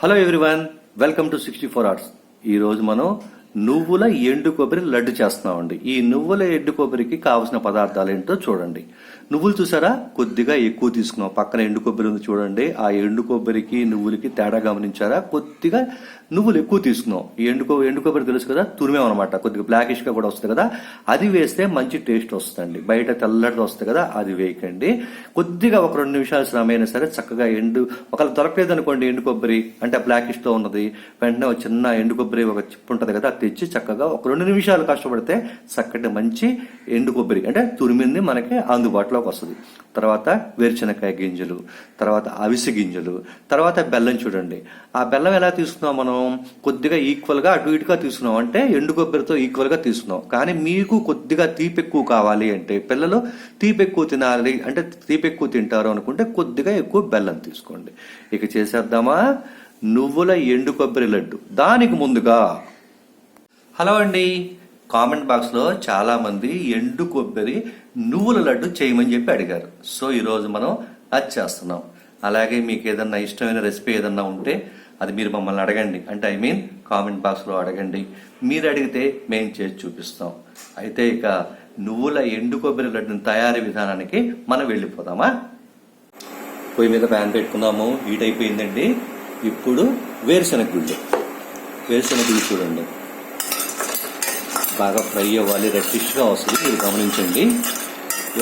Hello everyone welcome to sixty four hours ఈరోజు మనం నువ్వుల ఎండు కొబ్బరి లడ్డు చేస్తున్నామండి. ఈ నువ్వుల ఎండు కొబ్బరికి కావలసిన పదార్థాలు ఏంటో చూడండి. నువ్వులు చూసారా? కొద్దిగా ఎక్కువ తీసుకున్నాం పక్కన ఎండు కొబ్బరి ఉంది చూడండి. ఆ ఎండు కొబ్బరికి నువ్వులకి తేడా గమనించారా? కొద్దిగా నువ్వులు ఎక్కువ తీసుకున్నాం ఎండు ఎండు కొబ్బరి తెలుసు కదా? తురిమేం అనమాట కొద్దిగా బ్లాకిష్గా కూడా వస్తుంది కదా? అది వేస్తే మంచి టేస్ట్ వస్తుందండి. బయట తెల్లటిది వస్తుంది కదా? అది వేయకండి. కొద్దిగా ఒక రెండు నిమిషాలు శ్రమ అయినా సరే చక్కగా ఎండు ఒకవేళ దొరకలేదు అనుకోండి ఎండు కొబ్బరి అంటే బ్లాకిష్తో ఉన్నది. వెంటనే ఒక చిన్న ఎండు కొబ్బరి ఒక చిప్పు ఉంటుంది కదా? అది తెచ్చి చక్కగా ఒక రెండు నిమిషాలు కష్టపడితే చక్కటి మంచి ఎండు కొబ్బరి. అంటే తురిమింది మనకి అందుబాటులో అందుబాటులోకి వస్తుంది. తర్వాత వేరుశనకాయ గింజలు తర్వాత అవిసె గింజలు తర్వాత బెల్లం చూడండి. ఆ బెల్లం ఎలా తీసుకున్నాం మనం? కొద్దిగా ఈక్వల్గా అటు ఇటుగా తీసుకున్నాం. అంటే ఎండు కొబ్బరితో ఈక్వల్గా తీసుకున్నాం. కానీ మీకు కొద్దిగా తీపి ఎక్కువ కావాలి అంటే పిల్లలు తీపి ఎక్కువ తినాలి అంటే తీపి ఎక్కువ తింటారు అనుకుంటే కొద్దిగా ఎక్కువ బెల్లం తీసుకోండి. ఇక చేసేద్దామా? నువ్వుల ఎండు కొబ్బరి లడ్డు. దానికి ముందుగా హలో అండి. కామెంట్ బాక్స్లో చాలామంది ఎండు కొబ్బరి నువ్వుల లడ్డు చేయమని చెప్పి అడిగారు. సో ఈరోజు మనం అది చేస్తున్నాం. అలాగే మీకు ఏదన్నా ఇష్టమైన రెసిపీ ఏదన్నా ఉంటే అది మీరు మమ్మల్ని అడగండి. అంటే ఐ మీన్ కామెంట్ బాక్స్లో అడగండి. మీరు అడిగితే మేము చేసి చూపిస్తాం. అయితే ఇక నువ్వుల ఎండు కొబ్బరి లడ్డుని తయారీ విధానానికి మనం వెళ్ళిపోదామా? పొయ్యి మీద ప్యాన్ పెట్టుకున్నాము హీట్ అయిపోయిందండి. ఇప్పుడు వేరుశెనగ గుళ్ళు వేరుశనగ గుళ్ళు చూడండి. బాగా ఫ్రై అవ్వాలి రెడ్డిష్గా వస్తుంది మీరు గమనించండి.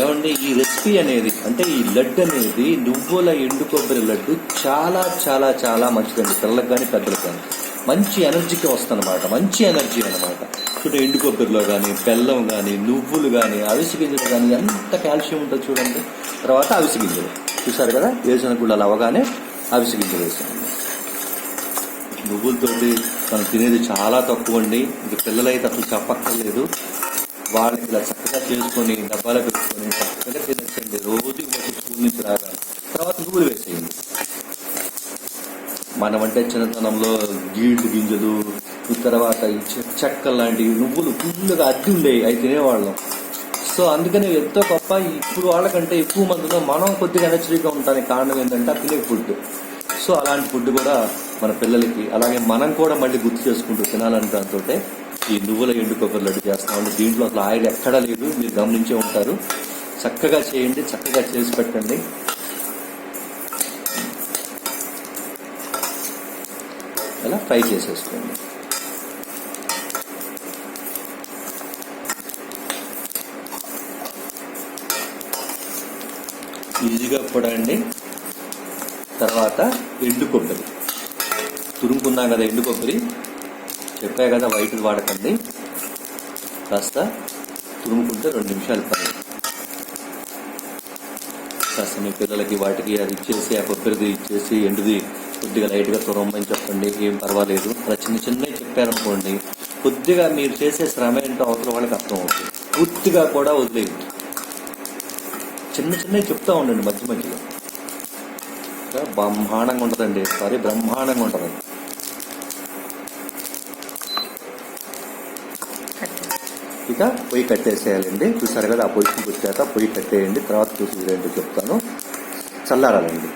ఏమండి ఈ రెసిపీ అనేది అంటే ఈ లడ్డు అనేది నువ్వుల ఎండు కొబ్బరి లడ్డు చాలా చాలా చాలా మంచిదండి. పిల్లలకు కానీ పెద్దలకు కానీ మంచి ఎనర్జీకి వస్తుందన్నమాట. మంచి ఎనర్జీ అన్నమాట. చూడండి ఎండు కొబ్బరిలో కానీ బెల్లం కానీ నువ్వులు కానీ అవిసి గింజలు కానీ ఎంత కాల్షియం ఉంటుంది చూడండి. తర్వాత అవిసి గింజలు. చూసారు కదా? వేసిన గుళ్ళలు అవగానే అవిసి గింజలు వేసాను. నువ్వులతోటి మనం తినేది చాలా తక్కువ అండి. ఇంకా పిల్లలైతే అసలు చెప్పక్కర్లేదు. వాళ్ళకి ఇలా చక్కగా చేసుకొని డబ్బాలో పెట్టుకొని చక్కగా తినచ్చండి రోజు స్కూల్ నుంచి రాగా తర్వాత నువ్వులు వేసేయండి. మనమంటే చిన్నతనంలో గీళ్ళు గింజలు తర్వాత చెక్క చె- లాంటివి నువ్వులు ఫుల్గా అద్దె ఉండేవి. అవి తినేవాళ్ళం. సో అందుకనే ఎంతో గొప్ప ఇప్పుడు వాళ్ళకంటే ఎక్కువ మందిలో మనం కొద్దిగా ఎనర్జీగా ఉండడానికి కారణం ఏంటంటే ఆ ఫుడ్. సో అలాంటి ఫుడ్ కూడా మన పిల్లలకి అలాగే మనం కూడా మళ్ళీ గుర్తు చేసుకుంటూ తినాలని దాంతో ఈ నువ్వుల ఎండు కొబ్బరి లడ్డు చేస్తామండి దీంట్లో అసలు ఆయిల్ ఎక్కడా లేదు మీరు గమనించే ఉంటారు. చక్కగా చేయండి చక్కగా చేసి పెట్టండి. అలా ఫ్రై చేసేసుకోండి. ఈజీగా కూడా అండి. తర్వాత ఎండు కొబ్బరి. తురుముకున్నాం కదా ఎండు కొబ్బరి. చెప్పా కదా వైట్ వాడకండి. కాస్త తురుముకుంటే రెండు నిమిషాలు పని కాస్త మీ పిల్లలకి వాటికి అది ఇచ్చేసి ఆ కొబ్బరిది ఇచ్చేసి ఎండుది కొద్దిగా లైట్గా తురమ్మని చెప్పండి. ఏం పర్వాలేదు. అలా చిన్న చిన్నవి చెప్పారనుకోండి కొద్దిగా మీరు చేసే శ్రమ ఏంటో అవతల వాళ్ళకి అర్థం అవుతుంది. పూర్తిగా కూడా వదిలేదు చిన్న చిన్నవి చెప్తా ఉండండి మధ్య మధ్యలో. బ్రహ్మాండంగా ఉంటుందండి. సారీ బ్రహ్మాండంగా ఉంటుందండి. ఇక పొయ్యి కట్టేసేయాలండి. చూసారు కదా ఆ పొజిషన్కి వచ్చాక పొయ్యి కట్టేయండి. తర్వాత చూసి చెప్తాను. చల్లారాలండి.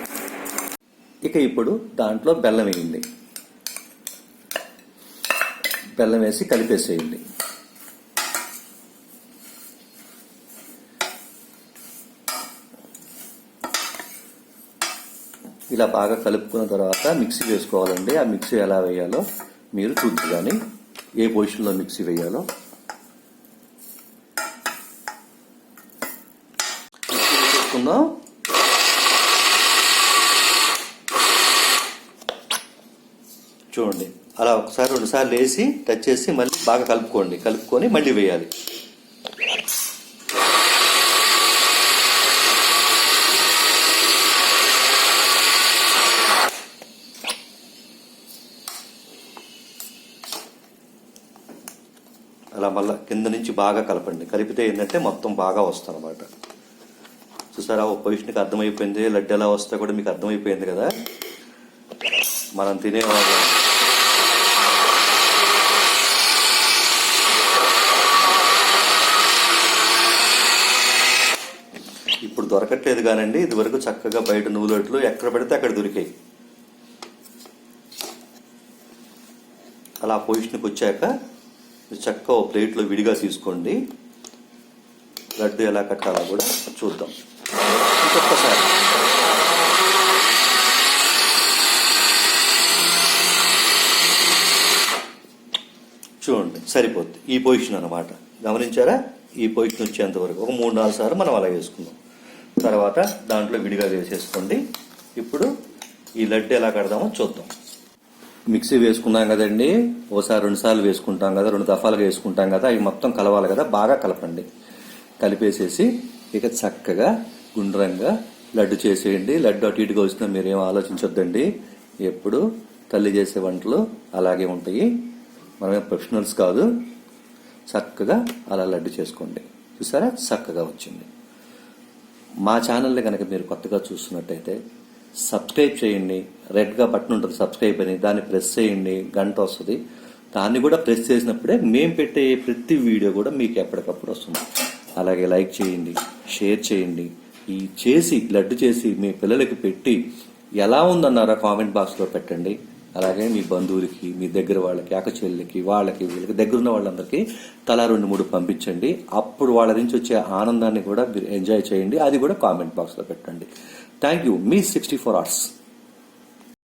ఇక ఇప్పుడు దాంట్లో బెల్లం వేయండి. బెల్లం వేసి కలిపేసేయండి. ఇలా బాగా కలుపుకున్న తర్వాత మిక్సీ వేసుకోవాలండి. ఆ మిక్సీ ఎలా వేయాలో మీరు చూద్దు కానీ ఏ పొజిషన్లో మిక్సీ వేయాలో మిక్సీ వేసేసుకుందాం చూడండి. అలా ఒకసారి రెండుసార్లు వేసి టచ్ చేసి మళ్ళీ బాగా కలుపుకోండి. కలుపుకొని మళ్ళీ వేయాలి. అలా మళ్ళీ కింద నుంచి బాగా కలపండి. కలిపితే ఏంటంటే మొత్తం బాగా వస్తుంది అనమాట చూసారా? ఒక పొజిషన్కి అర్థమైపోయింది. లడ్డు ఎలా వస్తే కూడా మీకు అర్థమైపోయింది కదా? మనం తినేవాళ్ళం ఇప్పుడు దొరకట్లేదు కానండి ఇది వరకు చక్కగా బయట నూలట్లు ఎక్కడ పడితే అక్కడ దొరికాయి. అలా పొజిషన్కి వచ్చాక చక్కగా ఓ ప్లేట్లో విడిగా తీసుకోండి. లడ్డు ఎలా కట్టాలో కూడా చూద్దాం. ఇంకొకసారి. చూడండి సరిపోద్ది. ఈ పొజిషన్ అనమాట గమనించారా? ఈ పొజిషన్ వచ్చేంత వరకు. ఒక మూడు నాలుగు సార్లు మనం అలా వేసుకుందాం. తర్వాత దాంట్లో విడిగా వేసేసుకోండి. ఇప్పుడు ఈ లడ్డు ఎలా కడదామో చూద్దాం. మిక్సీ వేసుకున్నాం కదండి. ఓసారి రెండు సార్లు వేసుకుంటాం కదా రెండు దఫాలుగా వేసుకుంటాం కదా అవి మొత్తం కలవాలి కదా బాగా కలపండి. కలిపేసేసి ఇక చక్కగా గుండ్రంగా లడ్డు చేసేయండి. లడ్డు అటు ఇటుగా వచ్చినా మీరేం ఆలోచించొద్దండి. ఎప్పుడు తల్లి చేసే వంటలు అలాగే ఉంటాయి. మనమే ప్రొఫెషనల్స్ కాదు. చక్కగా అలా లడ్డు చేసుకోండి. చూసారా? చక్కగా వచ్చింది. మా ఛానల్ని కనుక మీరు కొత్తగా చూస్తున్నట్టయితే సబ్స్క్రైబ్ చేయండి. రెడ్గా బటన్ ఉంటుంది సబ్స్క్రైబ్ అని. దాన్ని ప్రెస్ చేయండి. గంట వస్తుంది. దాన్ని కూడా ప్రెస్ చేసినప్పుడే మేము పెట్టే ప్రతి వీడియో కూడా మీకు ఎప్పటికప్పుడు వస్తుంది. అలాగే లైక్ చేయండి షేర్ చేయండి. ఈ చేసి లడ్డు చేసి మీ పిల్లలకి పెట్టి ఎలా ఉందన్నారా కామెంట్ బాక్స్లో పెట్టండి. అలాగే మీ బంధువులకి మీ దగ్గర వాళ్ళకి అక్క వాళ్ళకి వీళ్ళకి దగ్గరున్న వాళ్ళందరికీ తలా రెండు మూడు పంపించండి. అప్పుడు వాళ్ళ నుంచి వచ్చే ఆనందాన్ని కూడా మీరు ఎంజాయ్ చేయండి. అది కూడా కామెంట్ బాక్స్లో పెట్టండి. థ్యాంక్ యూ మీ సిక్స్టీ ఫోర్ అవర్స్